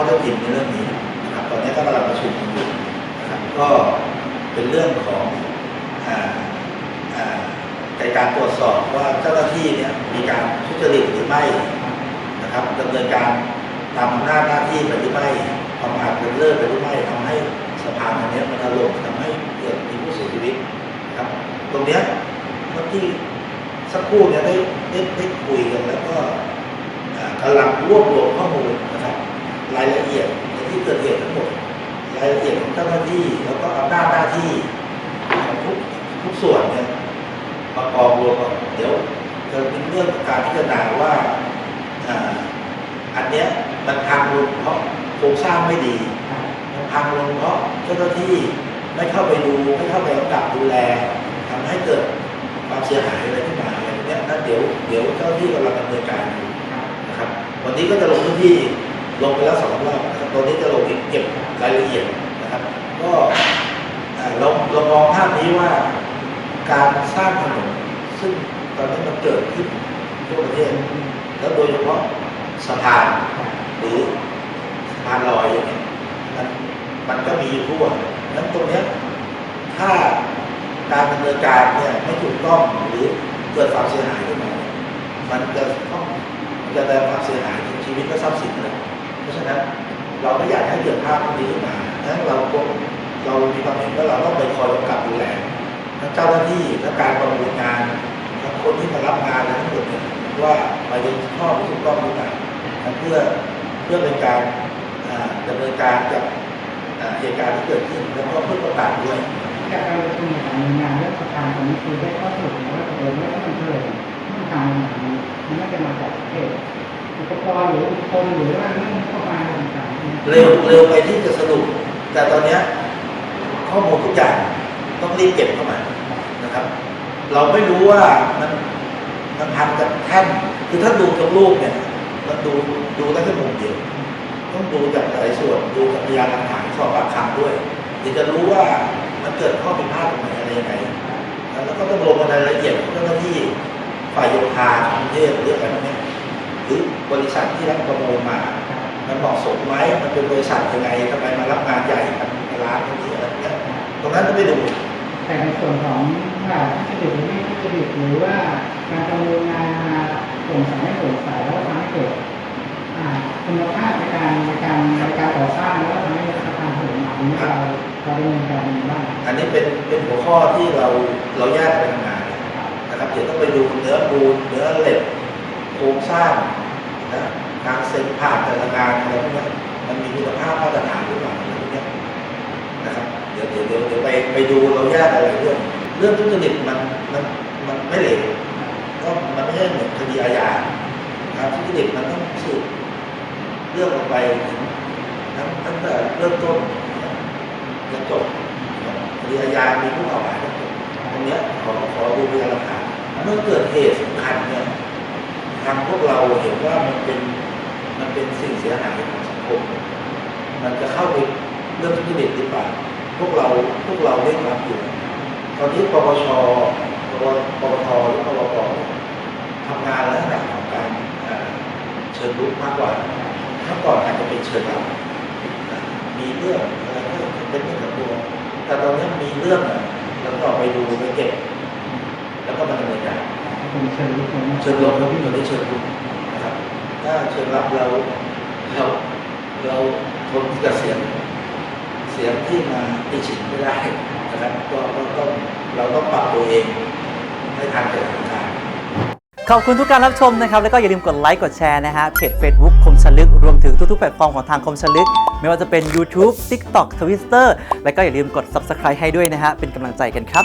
อได้จริงในเรื่องนี้นะครับตอนนี้ก็กำลังประชุมอยู่นะครับก็เป็นเรื่องของในการตรวจสอบว่าเจ้าหน้าที่เนี่ยมีการทุจริตหรือไม่นะครับดำเนินการตามหน้าหน้าที่ไปหรือไม่ความาทเป็นเรื่องไปหรือไม่ทำให้สภาอันนี้มันถล่มทำให้เกิดมีผู้เสียชีวิตนะครับ ตรงเนี้ยเมื่อกี้สักครู่เนี่ยได้ได้ได้คุยกันแล้วก็กำลังรวบรวมข้อมูล รายละเอียดในที่เกิดเหตุทั้งหมดรายละเอียดของเจ้าหน้าที่แล้วก็อำนาจหน้าที่ของทุกทุกส่วนเนี่ยประกอบรวมกันเดี๋ยวจะเป็นเรื่องการพิจารณาว่าอ่าอันเนี้ยมันพังลงเพราะโครงสร้างไม่ดีมันพังลงเพราะเจ้าหน้าที่ไม่เข้าไปดูไม่เข้าไปกำกับดูแลทำให้เกิดความเสียหายอะไรขึ้นมาอะไรเนี้ยนั่นเดี๋ยวเดี๋ยวเจ้าหน้าที่กำลังดำเนินการอยู่นะครับ วันนี้ก็จะลงพื้นที่ ลงไปแล้วสองรอบนะครับตอนนี้จะลงอีกเก็บรายละเอียดนะครับ ก็อ่าเราเรามองภาพนี้ว่าการสร้างถนนซึ่งตอนนี้มันเกิดขึ้นทั่วประเทศ แล้วโดยเฉพาะสะพานหรือสะพานลอยอย่างเงี้ยมันมันก็มีอยู่ทั่วนั้นตรงเนี้ยถ้าการดำเนินการเนี่ยไม่ถูกต้องหรือเกิดความเสียหายขึ้นมา มันจะต้องจะได้ความเสียหายถึงชีวิตและทรัพย์สินเลย เพราะฉะนั้นเราไม่อยากให้เกิดภาพพวกนี้ขึ้นมาดังนั้นเราควรเรามีความเห็นว่าเราต้องไปคอยกำกับดูแลทั้งเจ้าหน้าที่ทั้งการประมูลงานทั้งคนที่มารับงานอะไรทั้งหมดเนี่ยว่าไปในข้อที่ถูกต้องหรือเปล่านเพื่อเพื่อเป็นการอ่าดำเนินการกับเหตุการณ์ที่เกิดขึ้นแล้วก็เพื่อประกาศด้วยจากการประชุมของหน่วยงานเรื่องสะพานตรงนี้คือได้ข้อสรุปว่าตกลงว่าถ้ามันเกิดที่ทางมันมันน่จะมาจากประเหตุ อุปกรณ์หรืออุปกรณ์หรือว่าเรื่องเข้ามาต่างๆเร็วเร็วไปที่จะสรุป แต่ตอนเนี้ยข้อมูลทุกอย่างต้องรีบเก็บเข้ามานะครับ เราไม่รู้ว่ามันมันพันกับแท่นคือถ้าดูจากรูปเนี่ยมันดูดูได้แค่มุมเดียวต้องดูจากหลายส่วนดูจากพยานหลักฐานสอบปากคำด้วยถึงจะรู้ว่ามันเกิดข้อผิดพลาดตรงไหนอะไรยังไงแล้วก็ต้องลงรายละเอียดขอเจ้าหน้าที่ฝ่ายโยธาของเทพหรืออะไรพวกนี้ บริษัทที่รับประมูลมา มันเหมาะสมไหมมันเป็นบริษัทยังไงทำไมมารับงานใหญ่กันร้านตรงนี้อะไรเงี้ยตรงนั้นต้องไปดูแต่ในส่วนของว่าที่จะหรือไม่ที่จะหรือว่าการประมูลงานมาโปร่งใสไม่โปร่งใสแล้วทำให้เกิดอ่าคุณภาพในการในการในการก่อสร้างแล้วทำให้สะพานถนนอันนี้เราเราดำเนินการยังไงบ้างอันนี้เป็นเป็นหัวข้อที่เราเราแยกไปทำงานนะครับเดี๋ยวต้องไปดูเนื้อปูนเนื้อเหล็กโครงสร้าง นะการเซ็นผ่านแต่ละงานอะไรพวกนี้มันมีคุณภาพมาตรฐานหรือเปล่าอะไรพวกนี้นะครับเดี๋ยวเดี๋ยวเดี๋ยวไปไปดูเราแยกอะไรเรื่องเรื่องทุจริตมันมันมันไม่เหลวก็มันไม่ใช่เหมือนคดีอาญาครับทุจริตมันต้องสืบเรื่องออกไปถึงทั้งตั้งแต่เริ่มต้นจนจบคดีอาญามีผู้กล่าวหาทั้งหมดตรงนี้ขอขอดูพยานหลักฐานเมื่อเกิดเหตุสำคัญเนี่ย ทางพวกเราเห็นว่ามันเป็นมันเป็นสิ่งเสียหายของสังคม มันจะเข้าไปเรื่องทุจริตหรือเปล่าพวกเราพวกเราเร่งรับอยู่ตอนนี้ปปชปปปทหรือปปปทำงานลักษณะของการเชิญรุกมากกว่าเมื่อก่อนอาจจะเป็นเชิญรับมีเรื่องอะไรก็เป็นเรื่องกับตัวแต่ตอนนี้มีเรื่องแล้วก็ไปดูไปเก็บ แล้วก็มาดำเนินการ เป็นเชิญลุกลงมาเชิญรบเราที่เราได้เชิญรุกนะครับ ถ้าเชิญรับเราเราเราทนกับเสียงเสียงที่มาติฉินไม่ได้นะครับก็ก็ต้องเราต้องปรับตัวเองให้ทันกับสถานการณ์ขอบคุณทุกการรับชมนะครับ แล้วก็อย่าลืมกดไลค์กดแชร์นะฮะเพจ Facebook คมชลึก รวมถึงทุกๆแพลตฟอร์มของทางคมชลึก ไม่ว่าจะเป็น YouTube TikTok Twitter แล้วก็อย่าลืมกด Subscribe ให้ด้วยนะฮะเป็นกำลังใจกันครับ